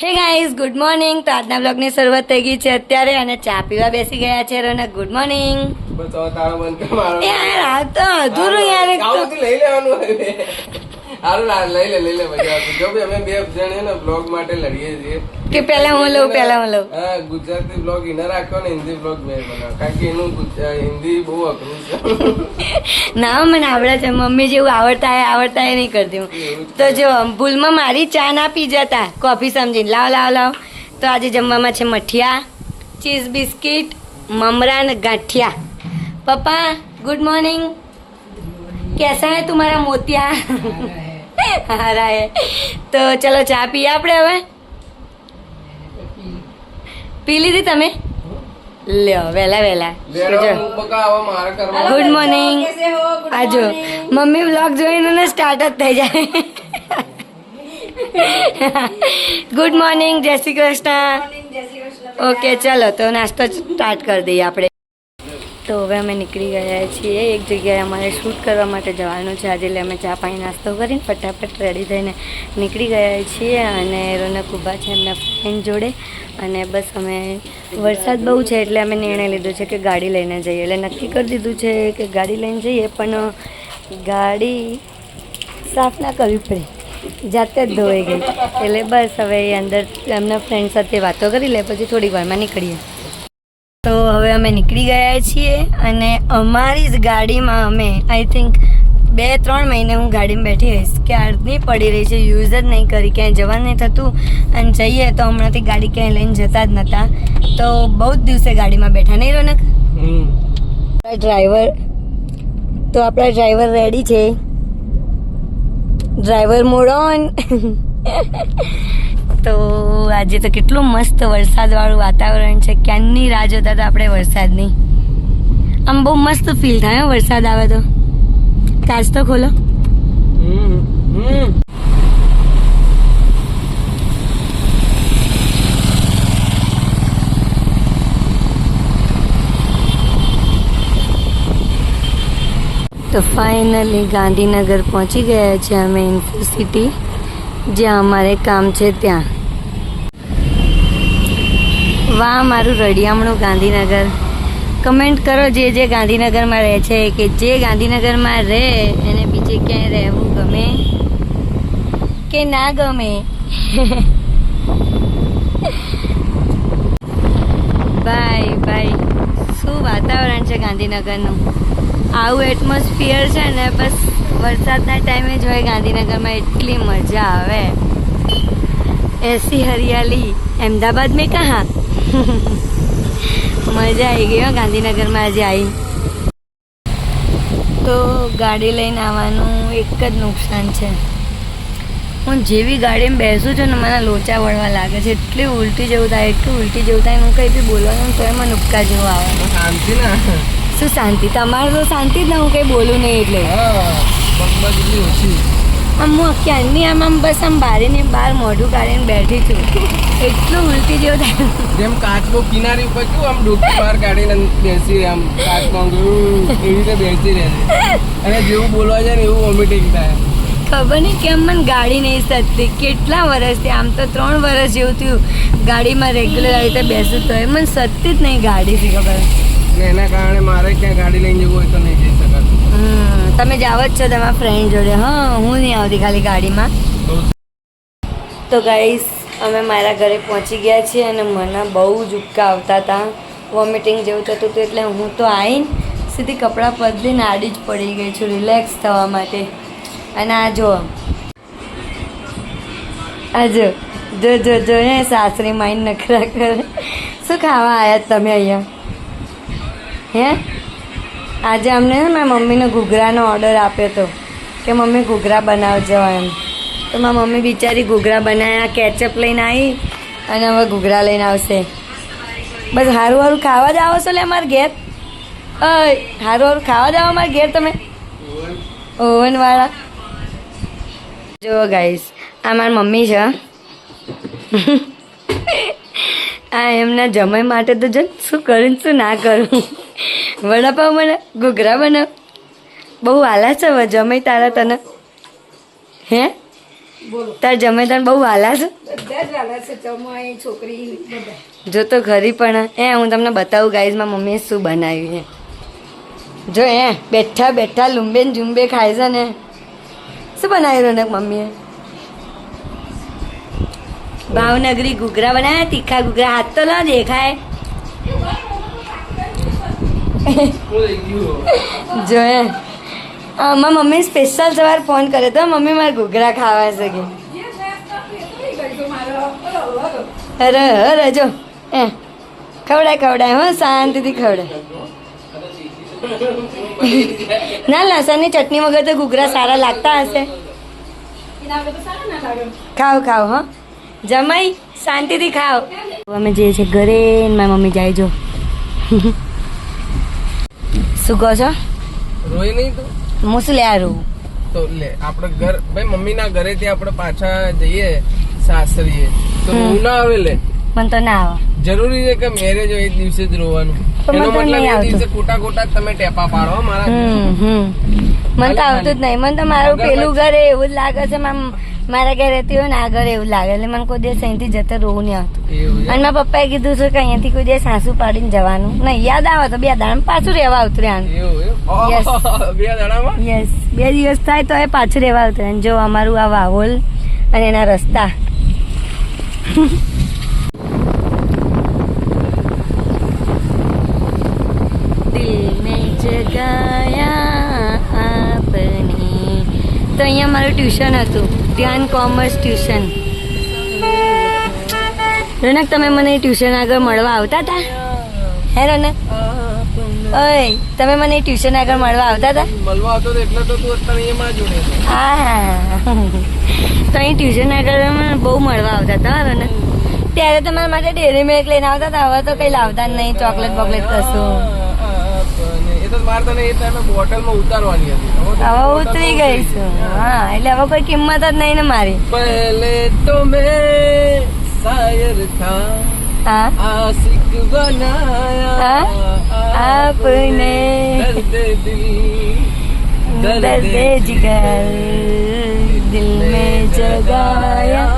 Hey guys good morning તો આજના બ્લોગની શરૂઆત થઈ ગઈ છે અત્યારે અને ચા પીવા બેસી ગયા છે રોનક ગુડ મોર્નિંગ યાર આ તો અધૂરું યાર. લઈ લેવાનું. કે પહેલા હું લઉં પહેલા હું લઉં. હા ગુજરાતી બ્લોગ ઇને રાખ્યો ને હિન્દી બ્લોગ મેં બનાવ કારણ કે એનું હિન્દી બહુ અઘરું છે. ના મને આવડે છે. મમ્મી જેવું આવડતા હે આવડતા હે. નહીં કરતી હું તો જો ભૂલમાં મારી ચા ના પી જતા. કોફી સમજીને. લાવ લાવ લાવ. તો આજે જમવામાં છે મઠિયા ચીઝ બિસ્કિટ મમરા ને ગાંઠિયા. પપ્પા ગુડ મોર્નિંગ કેસા હે તુમારા મોતિયા? तो चलो चा पी आप हमें। पी लीधी गुड मोर्निंग आज मम्मी ब्लॉग जो स्टार्ट थी जाए गुड मोर्निंग जय श्री कृष्ण। ओके चलो तो नास्ता स्टार्ट कर दी आप તો હવે અમે નીકળી ગયા છીએ. એક જગ્યાએ અમારે શૂટ કરવા માટે જવાનું છે. આજે એટલે અમે ચા પાણી નાસ્તો કરીને ફટાફટ રેડી થઈને નીકળી ગયા છીએ અને રોનક ઊભા છે એમના ફ્રેન્ડ જોડે. અને બસ અમે વરસાદ બહુ છે એટલે અમે નિર્ણય લીધો છે કે ગાડી લઈને જઈએ. એટલે નક્કી કરી દીધું છે કે ગાડી લઈને જઈએ, પણ ગાડી સાફ ના કરવી પડે. જાતે જ ધોઈ ગઈ. એટલે બસ હવે અંદર એમના ફ્રેન્ડ સાથે વાતો કરી લે, પછી થોડી વારમાં નીકળીએ. તો હવે અમે નીકળી ગયા છીએ અને અમારી જ ગાડીમાં અમે આઈ થિંક બે ત્રણ મહિને હું ગાડીમાં બેઠી રહીશ. ક્યારની પડી રહી છે યુઝ જ નહીં કરી ક્યાંય જવાનું નહીં થતું. અને જઈએ તો હમણાંથી ગાડી ક્યાંય લઈને જતા જ નહોતા તો બહુ જ દિવસે ગાડીમાં બેઠા નહીં રોનક. ડ્રાઈવર તો આપણા ડ્રાઈવર રેડી છે. ડ્રાઈવર મોડ ઓન તો આજે તો કેટલું મસ્ત વરસાદવાળું વાતાવરણ છે. ક્યાંની રાહ જોતા હતા આપણે વરસાદની? આમ બહુ મસ્ત ફીલ થાય વરસાદ આવે તો. કાચ તો ખોલો. તો ફાઇનલી ગાંધીનગર પહોંચી ગયા છે અમે ઇન્ફો સિટી જ્યાં અમારે કામ છે ત્યાં. વાહ, મારું રડિયામણું ગાંધીનગર. કમેન્ટ કરો જે જે ગાંધીનગરમાં રહે છે, કે જે ગાંધીનગરમાં રહે, એને બીજે ક્યાંય રહેવું ગમે? કે ના ગમે? બાય બાય શું વાતાવરણ છે ગાંધીનગરનું? આવું એટમોસ્ફિયર છે ને, બસ વરસાદના ટાઈમે જ હોય ગાંધીનગરમાં એટલી મજા આવે. એસી હરિયાલી. અમદાવાદ મેં કહા. મજા આવી ગઈ ગાંધીનગરમાં આજે આવી તો ગાડી લઈને આવવાનું એક જ નુકસાન છે. હું જેવી ગાડીમાં બેસું છું ને, મને લોચા વળવા લાગે છે. એટલી ઉલટી જેવું થાય, એટલું ઉલટી જેવું થાય, હું કંઈ બી બોલવાનું તો મને ઉપકા જેવું આવે. શાંતિ ના. શું શાંતિ? તમારે તો શાંતિ જ ના હું કંઈ બોલું નહીં એટલે. આમ હું ક્યારની આમ આમ બસ આમ બારીને બહાર મોઢું કાઢીને બેઠી છું. એટલું ઉલટી જેવું થાય. જેમ કાચબો કિનારી ઉપર કેવું આમ ડોકી બહાર કાઢીને બેસી આમ કાચમાં એવી રીતે બેસી રહે અને જેવું બોલવા જાય ને એવું વોમિટિંગ થાય. ખબર નહીં કેમ મને ગાડી નહીં સતતી કેટલા વર્ષથી આમ તો ત્રણ વર્ષ જેવું થયું ગાડીમાં રેગ્યુલર આવી રીતે બેસું તો એ મને સતતી જ નહીં ગાડીથી ખબર. ને એના કારણે મારે ક્યાં ગાડી લઈને જવું હોય તો નહીં જઈ શકાતું. તમે જાવ જ છો તમારા ફ્રેન્ડ જોડે, હા. હું નહીં આવતી ખાલી ગાડીમાં. તો ગાઈસ અમે મારા ઘરે પહોંચી ગયા છીએ અને મને બહુ જ ઉબકા આવતા હતા. વોમિટિંગ જેવું થતું હતું એટલે હું તો આવીને સીધી કપડાં બદલીને આડી જ પડી ગઈ છું રિલેક્સ થવા માટે. અને આ જો આ જો જો જો જો સાસરી માઇન નખરા કરે. શું ખાવા આવ્યા તમે અહીંયા? હે? આજે અમને ને મેં મમ્મીને ઘૂઘરાનો ઓર્ડર આપ્યો હતો કે મમ્મી ઘૂઘરા બનાવજો એમ. તો મારી મમ્મી બિચારી ઘૂઘરા બનાવ્યા કેચઅપ લઈને આવી અને હવે ઘૂઘરા લઈને આવશે. બસ સારું સારું ખાવા જ આવો છો લે અમારા ઘેર? સારું સારું ખાવા જ આવો અમારા ઘેર તમે? ઓવનવાળા? જો ગાઈસ આ મારી મમ્મી છે. આ એમના જમાઈ માટે તો જ શું કરું શું ના કરું. વડાપાવ બનાવ ઘૂઘરા બનાવ બહુ હાલા છે હવે જમાઈ તારા તને. હે? તાર જમે તને બહુ વાલા છે? જ વાલા તો ખરી પણ એ હું તમને બતાવું ગાઈઝમાં મમ્મીએ શું બનાવ્યું છે. જો એ બેઠા બેઠા લુંબે ને ઝુંબે ખાય છે ને. શું બનાવ્યું ને મમ્મીએ? ભાવનગરી ઘૂઘરા બનાવ્યા તીખા ઘૂઘરા. હાથ તો ના દેખાય. હું લઈ ગયો જો એ આમાં મમ્મી સ્પેશિયલ સવાર ફોન કર્યો તો મમ્મી મારે ઘૂઘરા ખાવા છે કે. અરે અરે જો એ, ખવડાય ખવડાય, હો, શાંતિથી ખવડાય. ના, લસણની ચટણી વગર તો ઘૂઘરા સારા લાગતા હશે. ખાવ ખાવ હો. જમાઈ, શાંતિથી ખાવ અમે જઈએ છીએ ઘરે મારી મમ્મી જાય જો. શું કહો છો? રોઈ નહીં તું? હું શું લ્યા રૂ તો લે આપણે ઘર ભાઈ મમ્મીના ઘરેથી આપણે પાછા જઈએ સાસરીએ. તો હું ના આવે લે? મને તો ના આવે. જરૂરી છે કે મેરેજ હોય એ દિવસે જ રોવાનું. એનો મતલબ એ દિવસે ખોટા ખોટા તમે ટેપા પાડો મારા મને તો આવતું જ નહીં. મને તો મારું પેલું ઘર એવું જ લાગે છે મામ મારા ઘરે રહેતી હોય ને આગળ એવું લાગે. એટલે મને કોઈ દિવસ અહીંથી જતો રોવું નહીં આવતું. અને મારા પપ્પાએ કીધું છે કે અહીંયાથી કોઈ દિવસ સાસુ પાડીને જવાનું. નહીં યાદ આવે તો બે દાડા પાછું રહેવા આવતું બે દાડામાં? યસ બે દિવસ થાય તો એ પાછું રહેવા આવતું અને જો અમારું આ વાહોલ અને એના રસ્તા. જગાયા આપને. તો અહીંયા મારું ટ્યુશન હતું. ધ્યાન કોમર્સ ટ્યુશન. રોનક તમે મને ટ્યુશન આગળ મળવા આવતા હતા હે રોનક? ઓય તમે મને ટ્યુશન આગળ મળવા આવતા હતા મળવા આવતો તો એટલે તો તું અત્યારે એમાં જોડે છે. હા. તો અહીં ટ્યુશન આગળ મને બહુ મળવા આવતા હતા હો રોનક. ત્યારે તમારા માટે ડેરી મિલ્ક લઈને આવતા હતા હવે તો કઈ લાવતા જ નહીં ચોકલેટ બોકલેટ કશું. તો ઉતરી ગઈ છું. હા એટલે હવે કોઈ કિંમત જ નહીં ને મારી. પહેલે તો મેં શાયર થા આશિક બનાયા. આપને દર્દ દિલ દર્દ દિલ મેં જગાયા.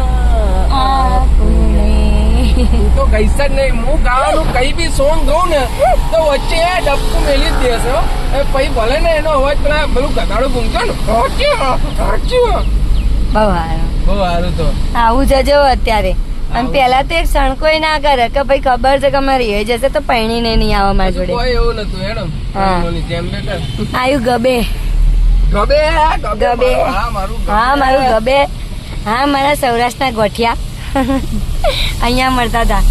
તું જ નહીં. હું ગાવાનું કઈ બી સોંગ ગઉં ને તો વચ્ચે એ ડબકું મેલી જ દેશે પછી ભલે ને એનો અવાજ પેલા પેલું ગધાડો ગુંગતો ને. બહુ સારું. બહુ સારું તો. આવું જજો અત્યારે. અને પેલા તો એક સણકોય ના કરે કે ભાઈ ખબર છે કે અમારે એ જશે તો પૈણીને નહીં આવે મારી જોડે. કોઈ એવું નતું હેડમ હા. જેમ બેટર આયુ ગબે. ગબે. ગબે. હા મારું ગબે. હા મારું ગબે. હા મારા સૌરાષ્ટ્રના ગોઠિયા. અહીંયા મળતા હતા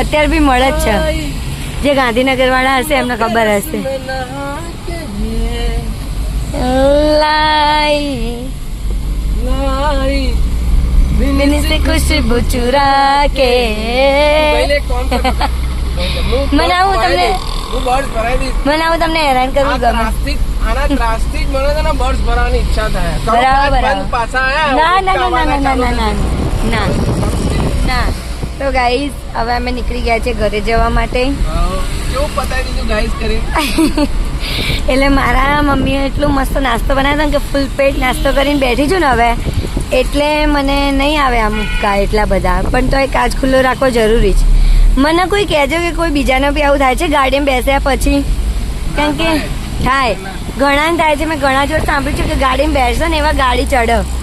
અત્યારે બી મળે જ છે. જે ગાંધીનગર વાળા હશે એમને ખબર હશે. ખુશબુ ચુરા કે. મને આવું તમને-. મને આવું તમને હેરાન કરવું ગમે. આના ત્રાસથી જ મને બર્ડ્સ ભરવાની ઈચ્છા થાય. બરાબર, પાછા ના ના ના ના ના ના ના. ના. ના. તો ગાઈઝ હવે અમે નીકળી ગયા છે ઘરે જવા માટે. એટલે મારા મમ્મીએ એટલું મસ્ત નાસ્તો બનાવ્યો હતો કે ફૂલ પેટ નાસ્તો કરીને બેઠી છું ને હવે. એટલે મને નહીં આવે આમ મુક્કા એટલા બધા. પણ તો એ કાચ ખુલ્લો રાખવો જરૂરી છે. મને કોઈ કહેજો કે કોઈ બીજાને બી આવું થાય છે? ગાડીમાં બેસ્યા પછી? કારણ કે થાય. ઘણા થાય છે. મેં ઘણા જોડ સાંભળ્યું છે કે ગાડીમાં બેસો ને એવા ગાડી ચડો.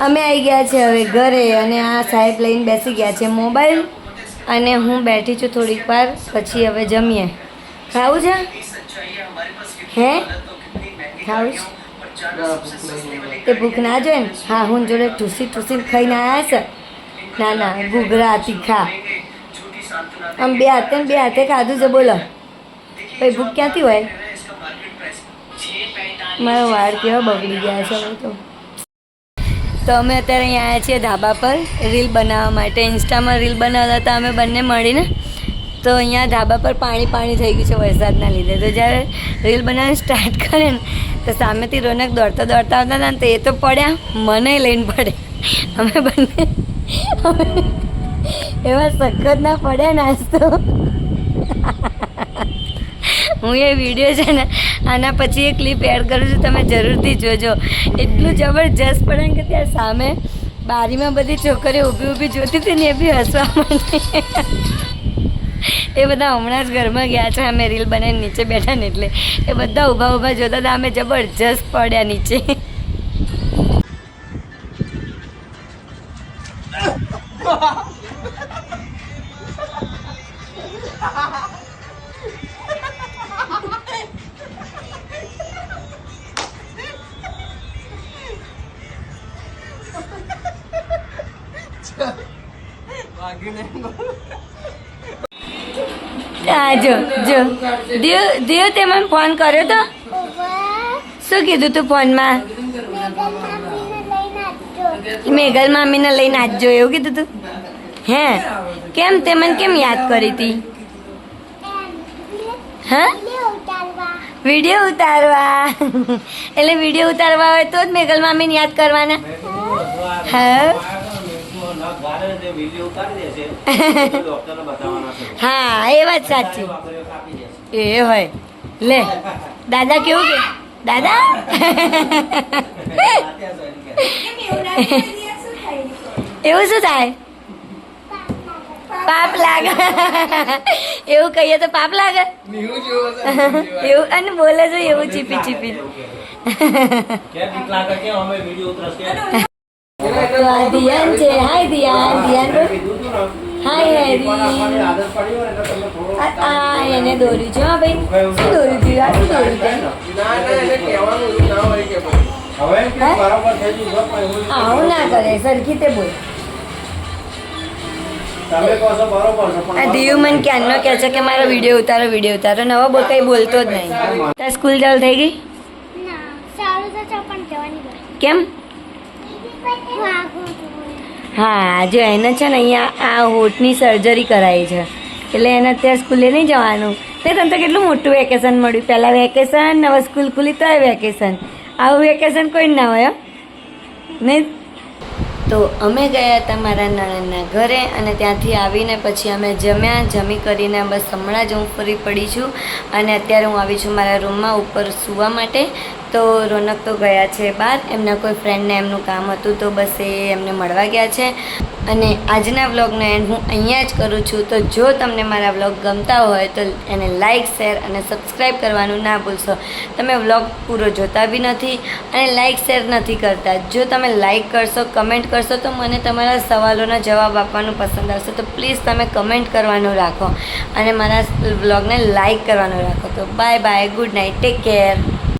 અમે આવી ગયા છે હવે ઘરે અને આ સાહેબ લઈને બેસી ગયા છે મોબાઈલ અને હું બેઠી છું થોડીક વાર, પછી હવે જમીએ. ખાવું છે? હે? ખાવીશ તે ભૂખ ના જોઈએ ને હા, હું જોડે ઠૂસી ઠૂસીને ખાઈને આવ્યા છે. ના ના ઘૂઘરા તીખા આમ બે હાથે ને બે હાથે ખાધું છે, બોલો. ભાઈ, ભૂખ ક્યાંથી હોય? મારો વાળ કેવા બગડી ગયા છે હવે તો. તો અમે અત્યારે અહીંયા આવ્યા છીએ ધાબા પર રીલ બનાવવા માટે. ઇન્સ્ટામાં રીલ બનાવતા હતા, અમે બંને મળીને. તો અહીંયા ધાબા પર પાણી પાણી થઈ ગયું છે વરસાદના લીધે. તો જ્યારે રીલ બનાવવાનું સ્ટાર્ટ કરે ને, તો સામેથી રોનક દોડતા દોડતા આવતા હતા ને, તો એ તો પડ્યા, મને લઈને પડે. અમે બંને એવા સખત ના પડ્યા નાસ્તો હું એ વીડિયો છે ને, આના પછી એ ક્લિપ એડ કરું છું, તમે જરૂરથી જોજો. એટલું જબરજસ્ત પડે કે ત્યાં સામે બારીમાં બધી છોકરીઓ ઊભી ઊભી જોતી હતી ને, એ બી હસવા માંડી. એ બધા હમણાં જ ઘરમાં ગયા છે, અમે રીલ બનાવીને નીચે બેઠા ને એટલે. એ બધા ઊભા ઊભા જોતા હતા, અમે જબરજસ્ત પડ્યા નીચે. હા જો જો. દિયો દિયો તે મને ફોન કર્યો તો. શું કીધું તું ફોનમાં? મેઘલ મામીને લઈને આજજો એવું કીધું તું? હે? કેમ તે મને કેમ યાદ કરી હતી હા? વીડિયો ઉતારવા. એટલે વીડિયો ઉતારવા હોય તો જ મેઘલ મામીને યાદ કરવાના. હા. હા એ વાત સાચી. એ હોય. લે દાદા કેવું કે? દાદા? એવું શું થાય? પાપ લાગે. એવું કહીએ તો પાપ લાગે? એવું અને બોલે છે એવું ચીપી ચીપી. તો આ ધ્યાન છે હાય ધ્યાન ધ્યાન હાય હેરી આ એને દોર્યું છે હા ભાઈ. શું દોર્યું છે આ શું દોર્યું છે ના ના એને કહેવાનું ના હોય કે આવું ના કરે સરખી તે બોલ. આ દિયુ મને ક્યારનો કહે છે કે મારો વીડિયો ઉતારો વીડિયો ઉતારો. નવો બોલ કંઈ બોલતો જ નહીં. તાર સ્કૂલ ચાલુ થઈ ગઈ? ના કેમ? હા, જો એને છે ને અહીંયા આ હોઠની સર્જરી કરાવી છે. એટલે એને અત્યારે સ્કૂલે નહીં જવાનું. તે તને તો કેટલું મોટું વેકેશન મળ્યું. પહેલાં વેકેશન હવે સ્કૂલ ખુલી તો વેકેશન આવું વેકેશન કોઈ ના હોય. નહીં તો અમે ગયા હતા મારા નણંદના ઘરે અને ત્યાંથી આવીને પછી અમે જમ્યા. જમી કરીને બસ હમણાં જ હું ફરી પડી છું. અને અત્યારે હું આવી છું મારા રૂમમાં ઉપર સૂવા માટે. તો રોનક તો ગયા છે બહાર. એમના કોઈ ફ્રેન્ડને એમનું કામ હતું તો બસ એ એમને મળવા ગયા છે. અને આજના વ્લોગનો એન્ડ હું અહીંયા જ કરું છું. તો જો તમને મારા વ્લોગ ગમતા હોય તો એને લાઇક શેર અને સબસ્ક્રાઈબ કરવાનું ના ભૂલશો. તમે વ્લોગ પૂરો જોતા બી નથી અને લાઇક શેર નથી કરતા. જો તમે લાઇક કરશો કમેન્ટ કરશો તો મને તમારા સવાલોના જવાબ આપવાનું પસંદ આવશે. તો પ્લીઝ તમે કમેન્ટ કરવાનું રાખો અને મારા વ્લોગને લાઇક કરવાનું રાખો. તો bye bye good night take care